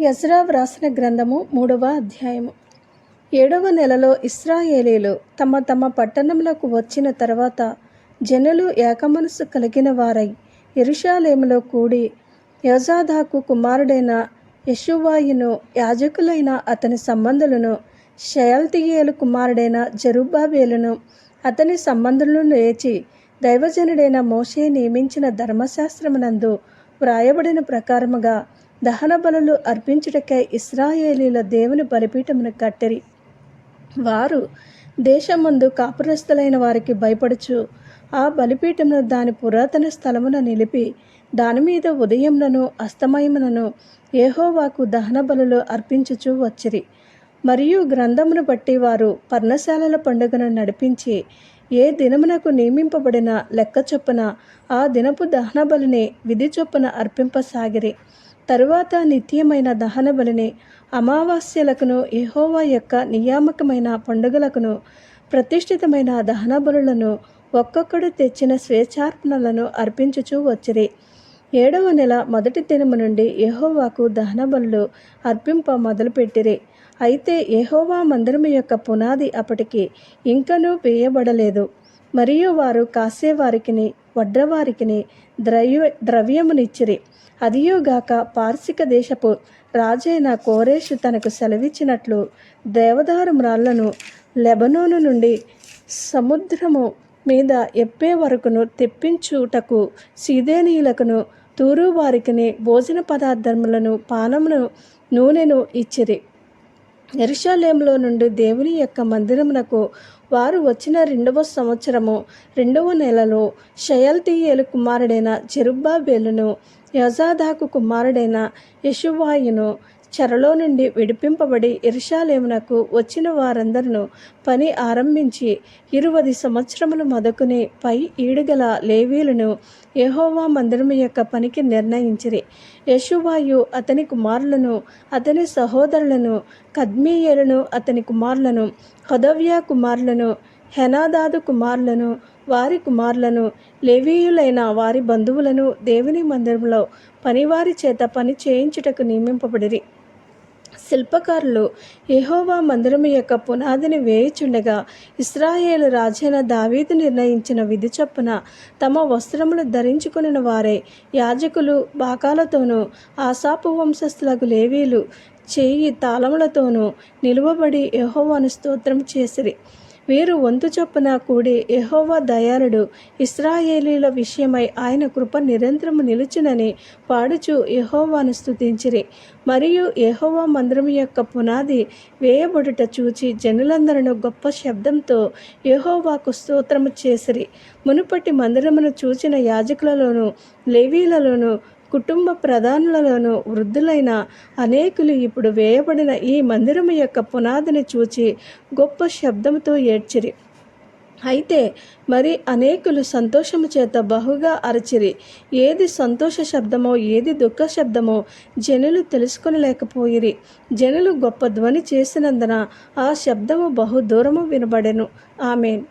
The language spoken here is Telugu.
యజ్రా వ్రాసిన గ్రంథము మూడవ అధ్యాయము. ఏడవ నెలలో ఇస్రాయేలీలు తమ తమ పట్టణంలోకి వచ్చిన తర్వాత జనులు ఏకమనస్సు కలిగిన వారై ఎరుషాలేములో కూడి యోజాదాకు కుమారుడైన యశువాయును యాజకులైన అతని సంబంధులను షయల్తియేలు కుమారుడైన జరుబాబేలును అతని సంబంధులను లేచి దైవజనుడైన మోషే నియమించిన ధర్మశాస్త్రమునందు వ్రాయబడిన ప్రకారముగా దహన బలులు అర్పించుటకై ఇస్రాయేలీల దేవుని బలిపీఠమును కట్టిరి. వారు దేశమందు కాపురస్తులైన వారికి భయపడుచు ఆ బలిపీఠమును దాని పురాతన స్థలమున నిలిపి దాని మీద అస్తమయములను ఏహోవాకు దహన బలులు అర్పించుచూ వచ్చిరి. మరియు గ్రంథమును బట్టి వారు పర్ణశాలల పండుగను నడిపించి ఏ దినమునకు నియమింపబడిన లెక్క చొప్పున ఆ దినపు దహన బలిని విధి చొప్పున అర్పింపసాగిరి. తరువాత నిత్యమైన దహన బలిని అమావాస్యలకును యెహోవా యొక్క నియామకమైన పండుగలకును ప్రతిష్ఠితమైన దహన బలులను ఒక్కొక్కడు తెచ్చిన స్వేచ్ఛార్పణలను అర్పించుచూ వచ్చిరి. ఏడవ నెల మొదటి దినము నుండి యహోవాకు దహన బలులు అర్పింప మొదలుపెట్టిరి. అయితే యహోవా మందిరము యొక్క పునాది అప్పటికి ఇంకనూ వేయబడలేదు. మరియు వారు కాసేవారికిని వడ్రవారికిని ద్రవ్య ద్రవ్యమునిచ్చిరి. అదియోగాక పార్సిక దేశపు రాజైన కోరేషు తనకు సెలవిచ్చినట్లు దేవదారు మ్రాళ్ళను లెబనోను నుండి సముద్రము మీద ఎప్పే వరకును తెప్పించుటకు సీదేనీయులకును తూరు వారికిని భోజన పదార్థములను పానమును నూనెను ఇచ్చిరి. ఎరుషాలయంలో నుండి దేవుని యొక్క మందిరమునకు వారు వచ్చిన రెండవ సంవత్సరము రెండవ నెలలో షయల్తీయేలు కుమారుడైన చెరుబ్బాబేలును యజాదాకు కుమారుడైన యశువాయును చెరలో నుండి విడిపింపబడి ఇర్షాలేమునకు వచ్చిన వారందరూ పని ఆరంభించి ఇరువది సంవత్సరములు మొదకుని పై ఈడుగల లేవీలను యెహోవా మందిరము యొక్క పనికి నిర్ణయించిరి. యశువాయు అతని కుమారులను అతని సహోదరులను కద్మీయులను అతని కుమారులను హదవ్యా కుమారులను హెనాదాదు కుమారులను వారి కుమారులను లేవీయులైన వారి బంధువులను దేవుని మందిరంలో పనివారి చేత పని చేయించుటకు నియమింపబడిరి. శిల్పకారులు యహోవా మందిరము యొక్క పునాదిని వేయుచుండగా ఇస్రాయేలు రాజైన దావీదు నిర్ణయించిన విధి చొప్పున తమ వస్త్రములు ధరించుకుని వారే యాజకులు బాకాలతోనూ ఆశాపు వంశస్థులకు లేవీలు చేయి తాళములతోనూ నిలువబడి యహోవాను స్తోత్రం చేసిరి. వీరు వంతు చొప్పున కూడి ఎహోవా దయాళుడు ఇస్రాయేలీల విషయమై ఆయన కృప నిరంతరము నిలుచునని పాడుచు ఎహోవాను స్తుతించిరి. మరియు ఎహోవా మందిరము యొక్క పునాది వేయబడుట చూచి జనులందరూ గొప్ప శబ్దంతో ఎహోవాకు స్తోత్రము చేసిరి. మునుపటి మందిరమును చూచిన యాజకులలోను లేవీలలోను కుటుంబ ప్రధానులలోనూ వృద్ధులైన అనేకులు ఇప్పుడు వేయబడిన ఈ మందిరము యొక్క పునాదిని చూచి గొప్ప శబ్దంతో ఏడ్చిరి. అయితే మరి అనేకులు సంతోషము చేత బహుగా అరచిరి. ఏది సంతోష శబ్దమో ఏది దుఃఖ శబ్దమో జనులు తెలుసుకొనలేకపోయిరి. జనులు గొప్ప ధ్వని చేసినందున ఆ శబ్దము బహు దూరము వినబడెను. ఆమెన్.